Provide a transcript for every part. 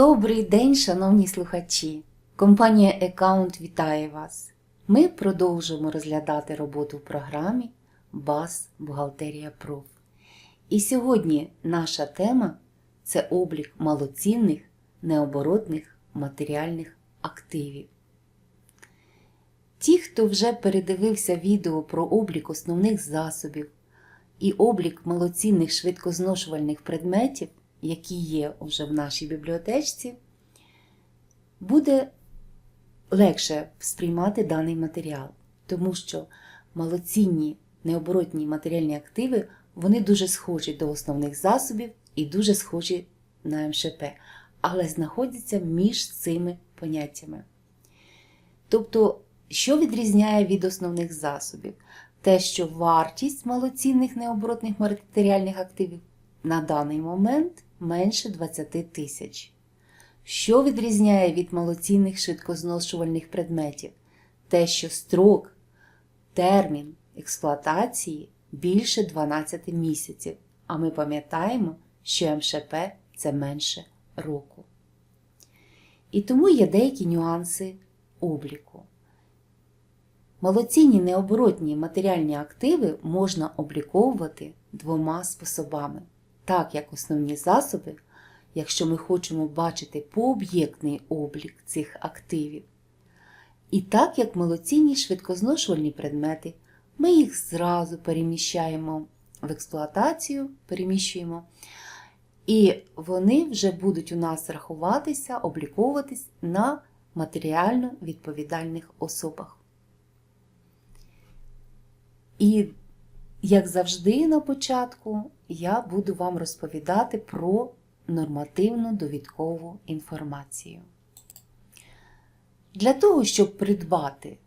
Добрий день, шановні слухачі! Компанія Account вітає вас. Ми продовжуємо розглядати роботу в програмі БАС Бухгалтерія Проф. І сьогодні наша тема це облік малоцінних необоротних матеріальних активів. Ті, хто вже передивився відео про облік основних засобів і облік малоцінних швидкозношувальних предметів, які є вже в нашій бібліотечці, буде легше сприймати даний матеріал, тому що малоцінні необоротні матеріальні активи вони дуже схожі до основних засобів і дуже схожі на МШП, але знаходяться між цими поняттями. Тобто, що відрізняє від основних засобів? Те, що вартість малоцінних необоротних матеріальних активів на даний момент менше 20 тисяч. Що відрізняє від малоцінних швидкозношувальних предметів? Те, що строк, термін експлуатації більше 12 місяців, а ми пам'ятаємо, що МШП це менше року. І тому є деякі нюанси обліку. Малоцінні необоротні матеріальні активи можна обліковувати двома способами, так як основні засоби, якщо ми хочемо бачити пооб'єктний облік цих активів. І так як малоцінні швидкозношувальні предмети, ми їх зразу переміщаємо в експлуатацію, переміщуємо, і вони вже будуть у нас рахуватися, обліковуватись на матеріально відповідальних особах. І, як завжди, на початку я буду вам розповідати про нормативну довідкову інформацію. Для того, щоб придбати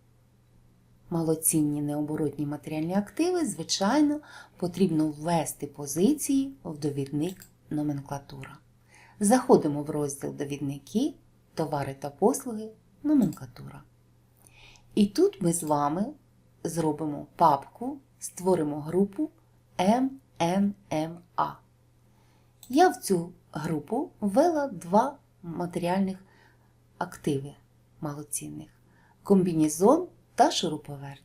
малоцінні необоротні матеріальні активи, звичайно, потрібно ввести позиції в довідник номенклатура. Заходимо в розділ Довідники, товари та послуги, номенклатура. І тут ми з вами зробимо папку, створимо групу МНМА. Я в цю групу ввела два матеріальних активи малоцінних комбінезон та шуруповерт.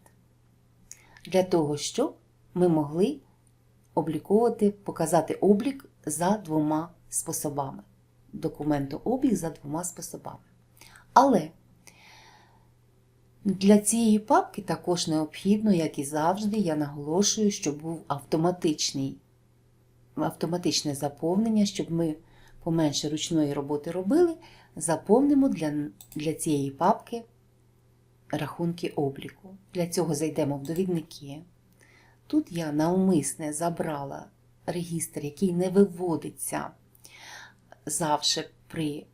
Для того, щоб ми могли обліковувати, показати облік за двома способами. Документообіг за двома способами. Але для цієї папки також необхідно, як і завжди, я наголошую, щоб був автоматичний, автоматичне заповнення, щоб ми поменше ручної роботи робили, заповнимо для, для цієї папки рахунки обліку. Для цього зайдемо в довідники. Тут я навмисне забрала регістр, який не виводиться завжди при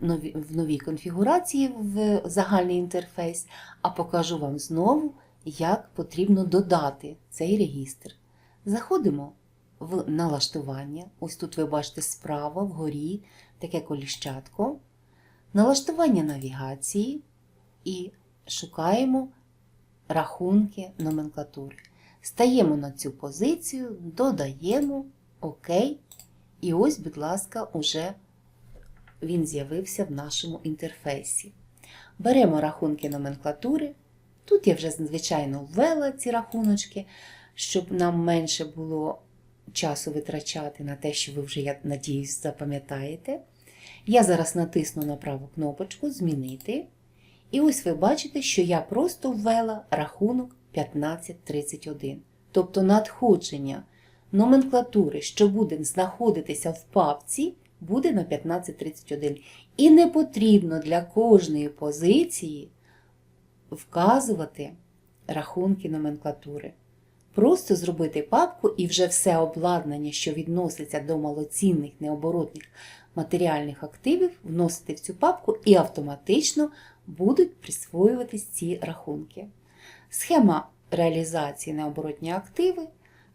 в новій конфігурації в загальний інтерфейс, а покажу вам знову, як потрібно додати цей регістр. Заходимо в налаштування. Ось тут ви бачите справа вгорі таке коліщатко. Налаштування навігації і шукаємо рахунки номенклатури. Стаємо на цю позицію, додаємо ОК. І ось, будь ласка, уже він з'явився в нашому інтерфейсі. Беремо рахунки номенклатури. Тут я вже, звичайно, ввела ці рахуночки, щоб нам менше було часу витрачати на те, що ви вже, я надіюсь, запам'ятаєте. Я зараз натисну на праву кнопочку Змінити. І ось ви бачите, що я просто ввела рахунок 1531. Тобто надходження номенклатури, що буде знаходитися в папці, буде на 1531. І не потрібно для кожної позиції вказувати рахунки номенклатури. Просто зробити папку і вже все обладнання, що відноситься до малоцінних необоротних матеріальних активів, вносити в цю папку і автоматично будуть присвоюватись ці рахунки. Схема реалізації необоротні активи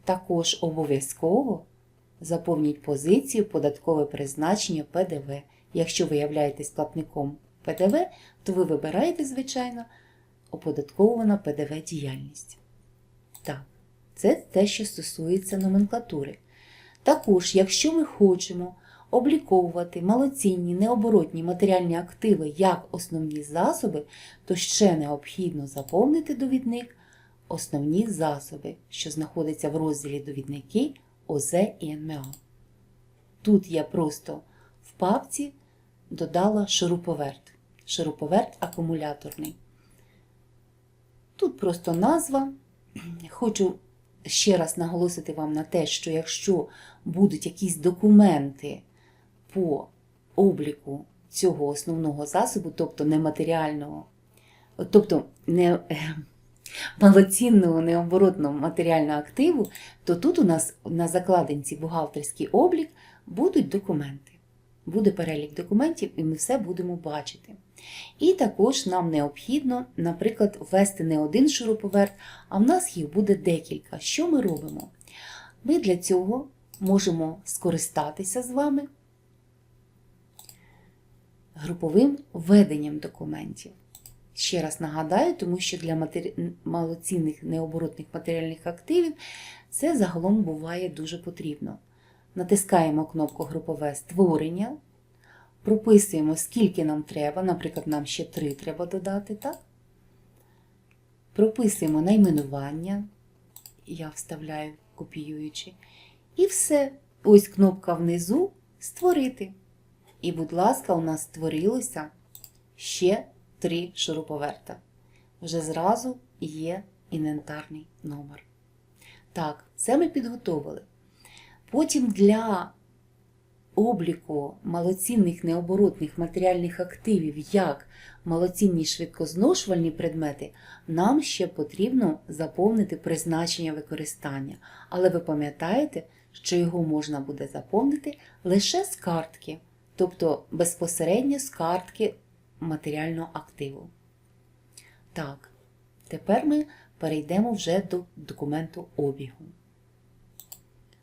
також обов'язково заповніть позицію податкове призначення ПДВ. Якщо ви являєтесь платником ПДВ, то ви вибираєте, звичайно, оподаткована ПДВ діяльність. Так, це те, що стосується номенклатури. Також, якщо ми хочемо обліковувати малоцінні необоротні матеріальні активи як основні засоби, то ще необхідно заповнити довідник основні засоби, що знаходиться в розділі довідники ОЗ і НМА. Тут я просто в папці додала шуруповерт. Шуруповерт акумуляторний. Тут просто назва. Хочу ще раз наголосити вам на те, що якщо будуть якісь документи по обліку цього основного засобу, тобто нематеріального, тобто не е, малоцінного необоротного матеріального активу, то тут у нас на закладинці бухгалтерський облік будуть документи. Буде перелік документів, і ми все будемо бачити. І також нам необхідно, наприклад, ввести не один шуруповерт, а в нас їх буде декілька. Що ми робимо? Ми для цього можемо скористатися з вами груповим веденням документів. Ще раз нагадаю, тому що для матері... малоцінних необоротних матеріальних активів це загалом буває дуже потрібно. Натискаємо кнопку Групове створення, прописуємо, скільки нам треба, наприклад, нам ще 3 треба додати, так? Прописуємо найменування, я вставляю копіюючи. І все. Ось кнопка внизу Створити. І, будь ласка, у нас створилося ще 3 шуруповерта. Вже зразу є інвентарний номер. Так, це ми підготовили. Потім для обліку малоцінних необоротних матеріальних активів як малоцінні швидкозношувальні предмети, нам ще потрібно заповнити призначення використання. Але ви пам'ятаєте, що його можна буде заповнити лише з картки, тобто безпосередньо з картки матеріального активу. Так, тепер ми перейдемо вже до документу обігу.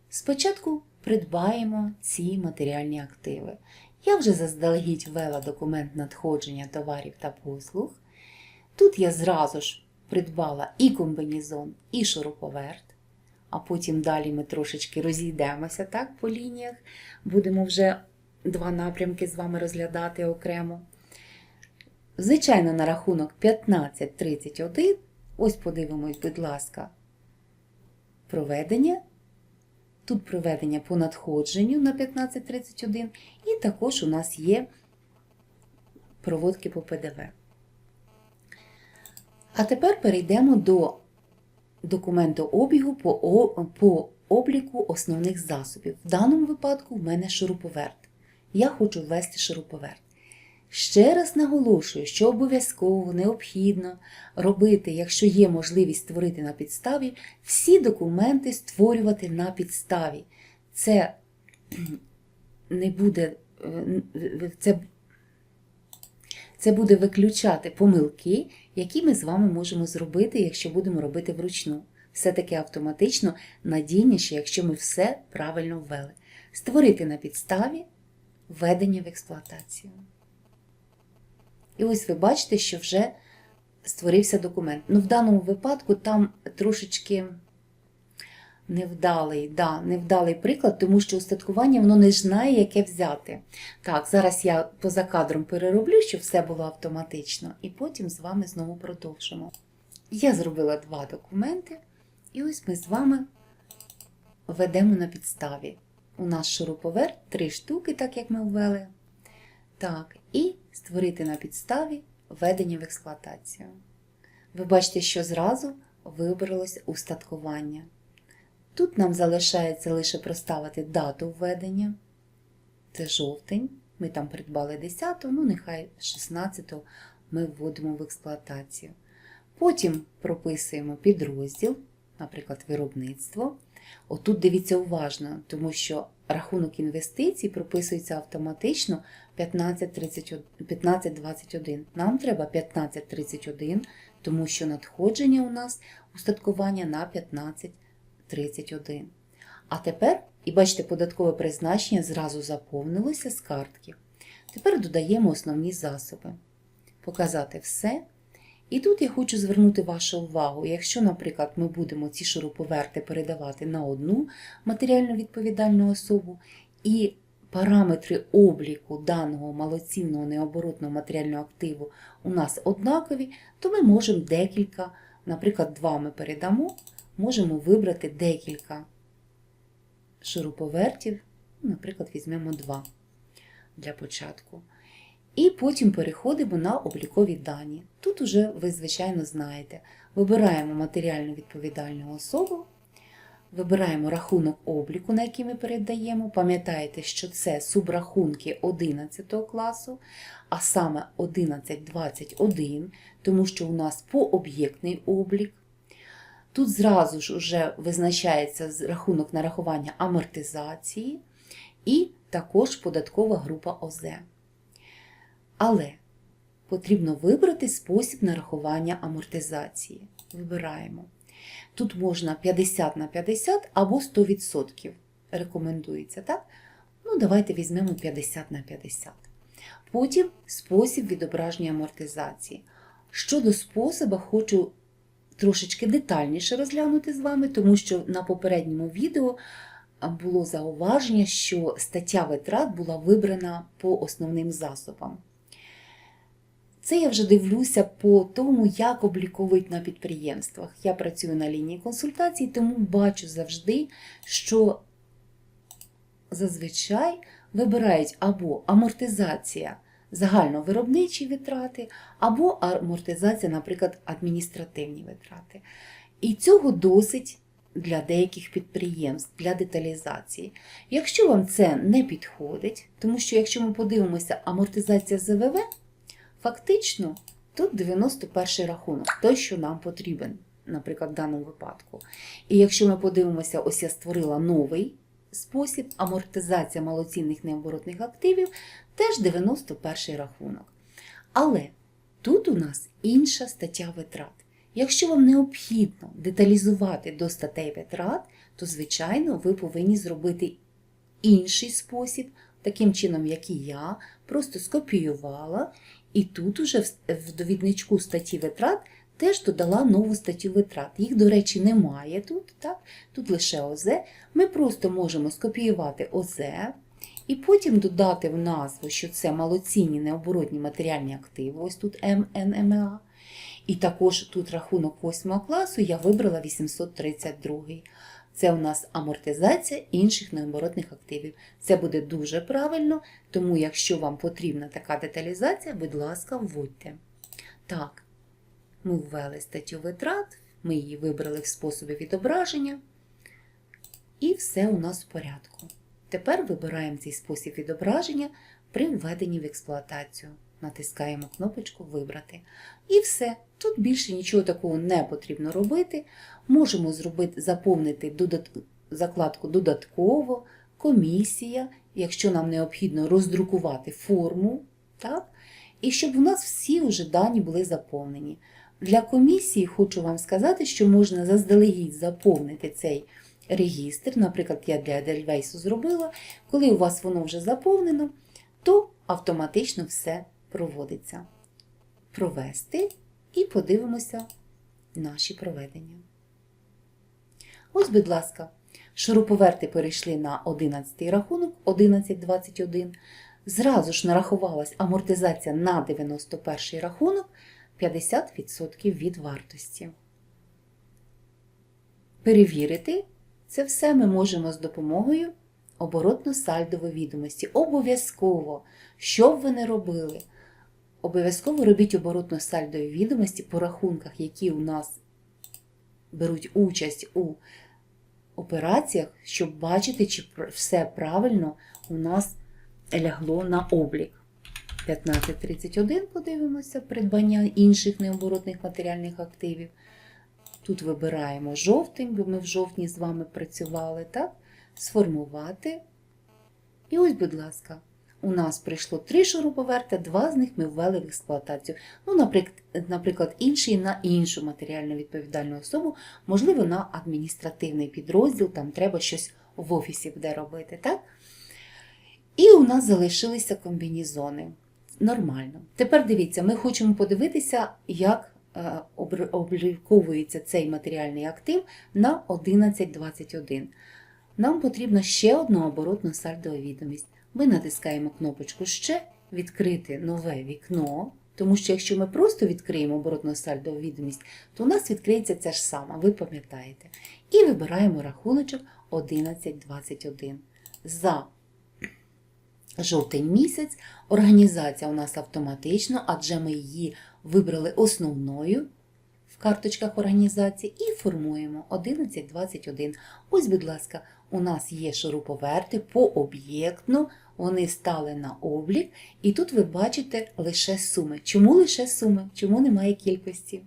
Спочатку придбаємо ці матеріальні активи. Я вже заздалегідь ввела документ надходження товарів та послуг. Тут я зразу ж придбала і комбінезон, і шуруповерт, а потім далі ми трошечки розійдемося так, по лініях. Будемо вже два напрямки з вами розглядати окремо. Звичайно, на рахунок 1531, ось подивимось, будь ласка, проведення. Тут проведення по надходженню на 1531, і також у нас є проводки по ПДВ. А тепер перейдемо до документу обігу по, по обліку основних засобів. В даному випадку в мене шуруповерт. Я хочу ввести шуруповерт. Ще раз наголошую, що обов'язково необхідно робити, якщо є можливість створити на підставі, всі документи створювати на підставі. Це не буде, це, це буде виключати помилки, які ми з вами можемо зробити, якщо будемо робити вручну. Все-таки автоматично надійніше, якщо ми все правильно ввели. Створити на підставі введення в експлуатацію. І ось ви бачите, що вже створився документ. Ну, в даному випадку там трошечки невдалий, да, невдалий приклад, тому що устаткування воно не знає, яке взяти. Так, зараз я поза кадром перероблю, щоб все було автоматично, і потім з вами знову продовжимо. Я зробила два документи, і ось ми з вами ведемо на підставі. У нас шуруповерт, три штуки, так як ми ввели. Так, і створити на підставі введення в експлуатацію. Ви бачите, що зразу вибралось устаткування. Тут нам залишається лише проставити дату введення. Це жовтень. Ми там придбали 10, ну нехай 16 ми вводимо в експлуатацію. Потім прописуємо підрозділ, наприклад, виробництво. Отут дивіться уважно, тому що рахунок інвестицій прописується автоматично 1521. Нам треба 1531, тому що надходження у нас устаткування на 1531. А тепер, і бачите, податкове призначення зразу заповнилося з картки. Тепер додаємо основні засоби. Показати все. І тут я хочу звернути вашу увагу, якщо, наприклад, ми будемо ці шуруповерти передавати на одну матеріально відповідальну особу і параметри обліку даного малоцінного необоротного матеріального активу у нас однакові, то ми можемо декілька, наприклад, два ми передамо, можемо вибрати декілька шуруповертів, наприклад, візьмемо два для початку. І потім переходимо на облікові дані. Тут уже ви, звичайно, знаєте, вибираємо матеріально відповідальну особу, вибираємо рахунок обліку, на який ми передаємо. Пам'ятаєте, що це субрахунки 11 класу, а саме 1121, тому що у нас пооб'єктний облік. Тут зразу ж вже визначається рахунок нарахування амортизації і також податкова група ОЗ. Але потрібно вибрати спосіб нарахування амортизації. Вибираємо. Тут можна 50 на 50 або 100%. Рекомендується, так? Ну, давайте візьмемо 50 на 50. Потім спосіб відображення амортизації. Щодо способа, хочу трошечки детальніше розглянути з вами, тому що на попередньому відео було зауваження, що стаття витрат була вибрана по основним засобам. Це я вже дивлюся по тому, як обліковують на підприємствах. Я працюю на лінії консультацій, тому бачу завжди, що зазвичай вибирають або амортизація загальновиробничі витрати, або амортизація, наприклад, адміністративні витрати. І цього досить для деяких підприємств, для деталізації. Якщо вам це не підходить, тому що якщо ми подивимося амортизація ЗВВ, фактично тут 91 рахунок, той, що нам потрібен, наприклад, в даному випадку. І якщо ми подивимося, ось я створила новий спосіб амортизація малоцінних необоротних активів, теж 91 рахунок. Але тут у нас інша стаття витрат. Якщо вам необхідно деталізувати до статей витрат, то, звичайно, ви повинні зробити інший спосіб, таким чином, як і я, просто скопіювала, і тут уже в- довідничку статті витрат теж додала нову статтю витрат. Їх, до речі, немає тут, так? тут лише ОЗ. Ми просто можемо скопіювати ОЗ і потім додати в назву, що це малоцінні необоротні матеріальні активи, ось тут МНМА. І також тут рахунок 8 класу я вибрала 832. Це у нас амортизація інших необоротних активів. Це буде дуже правильно, тому якщо вам потрібна така деталізація, будь ласка, вводьте. Так, ми ввели статтю витрат, ми її вибрали в способі відображення, і все у нас в порядку. Тепер вибираємо цей спосіб відображення при введенні в експлуатацію. Натискаємо кнопочку Вибрати. І все. Тут більше нічого такого не потрібно робити. Можемо зробити, заповнити додат... закладку додатково, комісія, якщо нам необхідно роздрукувати форму. Так? І щоб у нас всі вже дані були заповнені. Для комісії хочу вам сказати, що можна заздалегідь заповнити цей регістр. Наприклад, я для Едельвейсу зробила. Коли у вас воно вже заповнено, то автоматично все проводиться. Провести і подивимося наші проведення. Ось, будь ласка, шуруповерти перейшли на 11 рахунок 1121. Зразу ж нарахувалась амортизація на 91 рахунок 50% від вартості. Перевірити це все ми можемо з допомогою оборотно-сальдової відомості. Обов'язково, що б ви не робили, обов'язково робіть оборотно-сальдові відомості по рахунках, які у нас беруть участь у операціях, щоб бачити, чи все правильно у нас лягло на облік. 1531 подивимося, придбання інших необоротних матеріальних активів. Тут вибираємо жовтень, бо ми в жовтні з вами працювали, так? Сформувати. І ось, будь ласка, у нас прийшло три шуруповерта, два з них ми ввели в експлуатацію. Ну, наприклад, інший на іншу матеріально відповідальну особу, можливо, на адміністративний підрозділ, там треба щось в офісі буде робити, так? І у нас залишилися комбінізони. Нормально. Тепер дивіться, ми хочемо подивитися, як е, обліковується цей матеріальний актив на 11.21. Нам потрібна ще одна оборотна сальдова відомість. Ми натискаємо кнопочку Ще, відкрити нове вікно. Тому що якщо ми просто відкриємо оборотну сальдову відомість, то у нас відкриється ця ж сама, ви пам'ятаєте. І вибираємо рахуночок 1121. За жовтень місяць організація у нас автоматично, адже ми її вибрали основною в карточках організації і формуємо 1121. Ось, будь ласка, у нас є шуруповерти пооб'єктно, вони стали на облік, і тут ви бачите лише суми. Чому лише суми? Чому немає кількості?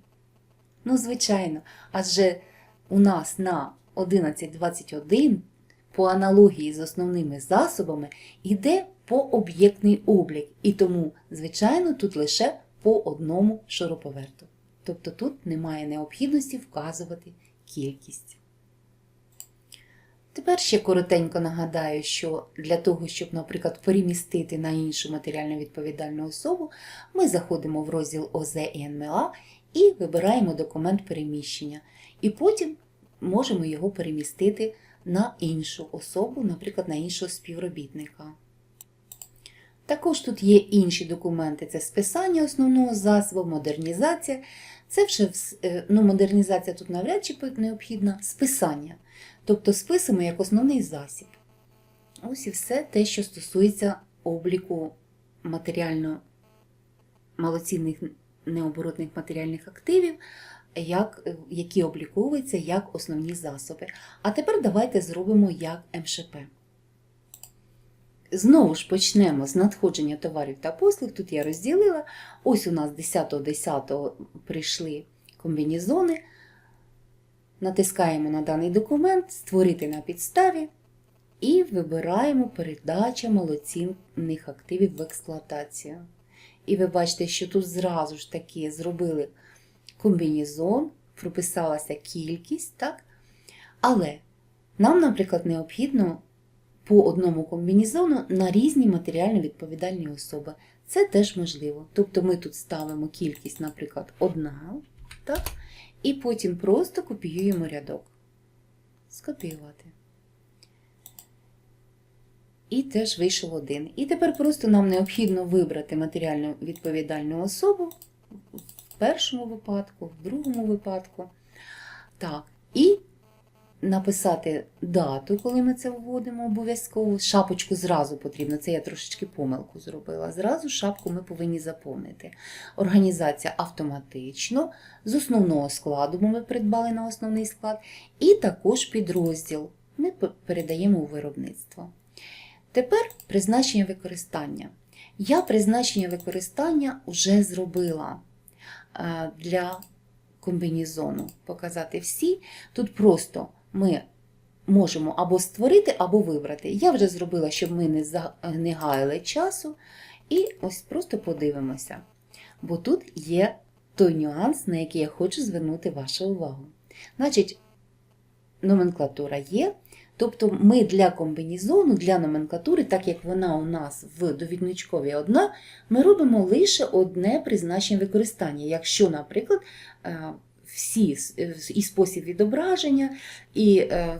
Ну, звичайно, адже у нас на 1121 по аналогії з основними засобами йде пооб'єктний облік, і тому, звичайно, тут лише по одному шуруповерту. Тобто тут немає необхідності вказувати кількість. Тепер ще коротенько нагадаю, що для того, щоб, наприклад, перемістити на іншу матеріально відповідальну особу, ми заходимо в розділ ОЗ і НМА і вибираємо документ переміщення. І потім можемо його перемістити на іншу особу, наприклад, на іншого співробітника. Також тут є інші документи: це списання основного засобу, модернізація. Це вже е, ну, модернізація тут навряд чи необхідна, списання. Тобто списуємо як основний засіб. Ось і все те, що стосується обліку матеріально малоцінних необоротних матеріальних активів, як, е, які обліковуються як основні засоби. А тепер давайте зробимо як МШП. Знову ж почнемо з надходження товарів та послуг. Тут я розділила. Ось у нас 10.10 прийшли комбінізони. Натискаємо на даний документ, створити на підставі і вибираємо передача малоцінних активів в експлуатацію. І ви бачите, що тут зразу ж таки зробили комбінізон, прописалася кількість, так? Але нам, наприклад, необхідно по одному комбінізону на різні матеріально відповідальні особи. Це теж можливо. Тобто ми тут ставимо кількість, наприклад, одна, так? і потім просто копіюємо рядок. Скопіювати. І теж вийшов один. І тепер просто нам необхідно вибрати матеріально відповідальну особу в першому випадку, в другому випадку. Так, і написати дату, коли ми це вводимо обов'язково. Шапочку зразу потрібно. Це я трошечки помилку зробила. Зразу шапку ми повинні заповнити. Організація автоматично, з основного складу бо ми придбали на основний склад, і також підрозділ ми передаємо у виробництво. Тепер призначення використання. Я призначення використання вже зробила е, для комбінізону. Показати всі. Тут просто ми можемо або створити, або вибрати. Я вже зробила, щоб ми не, за, гаяли часу. І ось просто подивимося. Бо тут є той нюанс, на який я хочу звернути вашу увагу. Значить, номенклатура є. Тобто ми для комбінізону, для номенклатури, так як вона у нас в довідничкові одна, ми робимо лише одне призначення використання. Якщо, наприклад, е, всі е, і спосіб відображення, і е,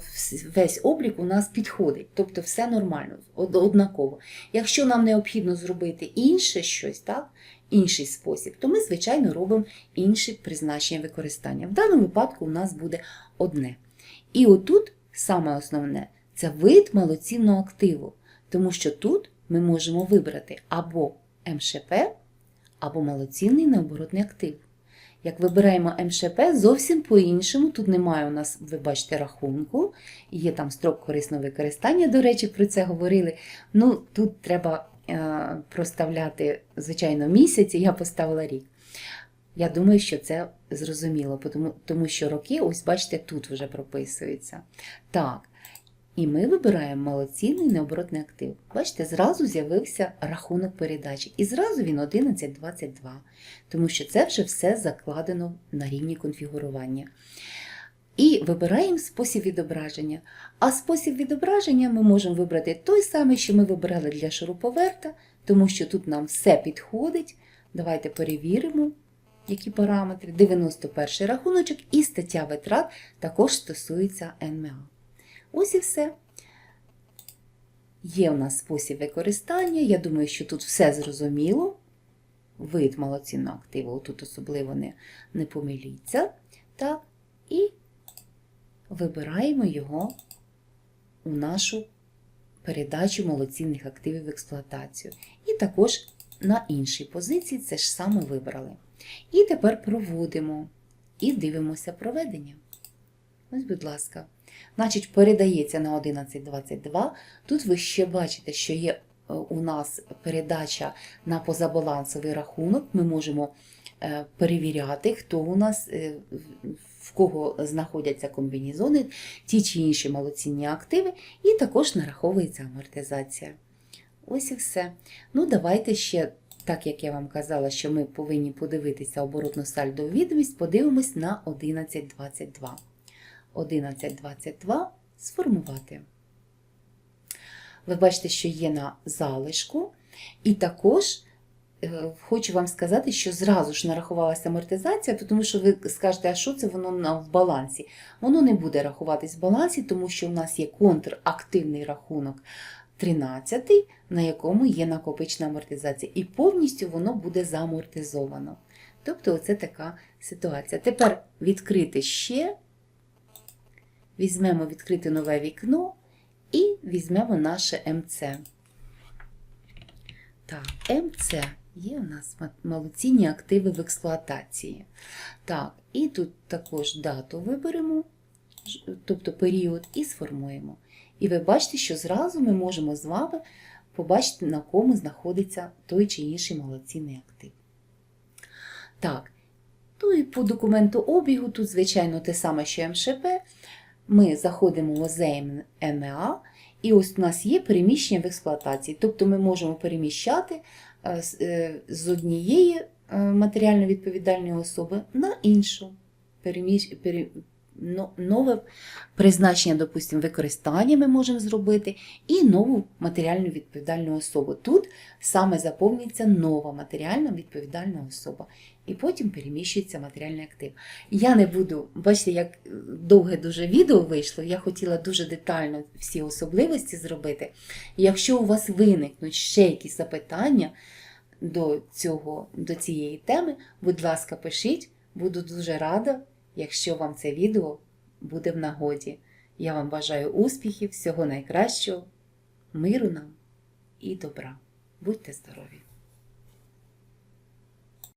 весь облік у нас підходить, тобто все нормально, однаково. Якщо нам необхідно зробити інше щось, так, інший спосіб, то ми, звичайно, робимо інше призначення використання. В даному випадку у нас буде одне. І отут саме основне це вид малоцінного активу, тому що тут ми можемо вибрати або МШП, або малоцінний необоротний актив. Як вибираємо МШП, зовсім по-іншому. Тут немає у нас, ви бачите, рахунку, є там строк корисного використання, до речі, про це говорили. Ну, тут треба е, проставляти, звичайно, місяць, і я поставила рік. Я думаю, що це зрозуміло, тому, тому що роки, ось бачите, тут вже прописуються. Так. І ми вибираємо малоцінний необоротний актив. Бачите, зразу з'явився рахунок передачі. І зразу він 11.22, тому що це вже все закладено на рівні конфігурування. І вибираємо спосіб відображення. А спосіб відображення ми можемо вибрати той самий, що ми вибирали для шуруповерта, тому що тут нам все підходить. Давайте перевіримо, які параметри. 91 рахуночок і стаття витрат також стосується НМА. Ось і все. Є у нас спосіб використання. Я думаю, що тут все зрозуміло. Вид малоцінного активу, тут особливо не, не помиліться. Так, і вибираємо його у нашу передачу малоцінних активів в експлуатацію. І також на іншій позиції це ж саме вибрали. І тепер проводимо і дивимося проведення. Ось, будь ласка. Значить, передається на 11.22. Тут ви ще бачите, що є е, у нас передача на позабалансовий рахунок. Ми можемо е, перевіряти, хто у нас, е, в кого знаходяться комбінізони, ті чи інші малоцінні активи, і також нараховується амортизація. Ось і все. Ну, давайте ще, так як я вам казала, що ми повинні подивитися оборотну сальдову відомість, подивимось на 11.22. 11.22 сформувати. Ви бачите, що є на залишку, і також е, хочу вам сказати, що зразу ж нарахувалася амортизація, тому що ви скажете, а що це воно в балансі? Воно не буде рахуватись в балансі, тому що у нас є контрактивний рахунок 13, на якому є накопична амортизація, і повністю воно буде заамортизовано. Тобто, оце така ситуація. Тепер відкрити ще, візьмемо відкрити нове вікно і візьмемо наше МЦ. Так, МЦ є у нас малоцінні активи в експлуатації. Так, і тут також дату виберемо, тобто період, і сформуємо. І ви бачите, що зразу ми можемо з вами побачити, на кому знаходиться той чи інший малоцінний актив. Так, ну і по документу обігу, тут, звичайно, те саме, що МШП. Ми заходимо в музей МЕА, і ось у нас є переміщення в експлуатації. Тобто ми можемо переміщати е, з- е, однієї е, матеріально відповідальної особи на іншу. Нове призначення, допустимо, використання ми можемо зробити, і нову матеріально відповідальну особу. Тут саме заповнюється нова матеріально відповідальна особа, і потім переміщується матеріальний актив. Я не буду, бачите, як довге дуже відео вийшло, я хотіла дуже детально всі особливості зробити. Якщо у вас виникнуть ще якісь запитання до, цього, до цієї теми, будь ласка, пишіть, буду дуже рада, якщо вам це відео буде в нагоді. Я вам бажаю успіхів, всього найкращого, миру нам і добра. Будьте здорові!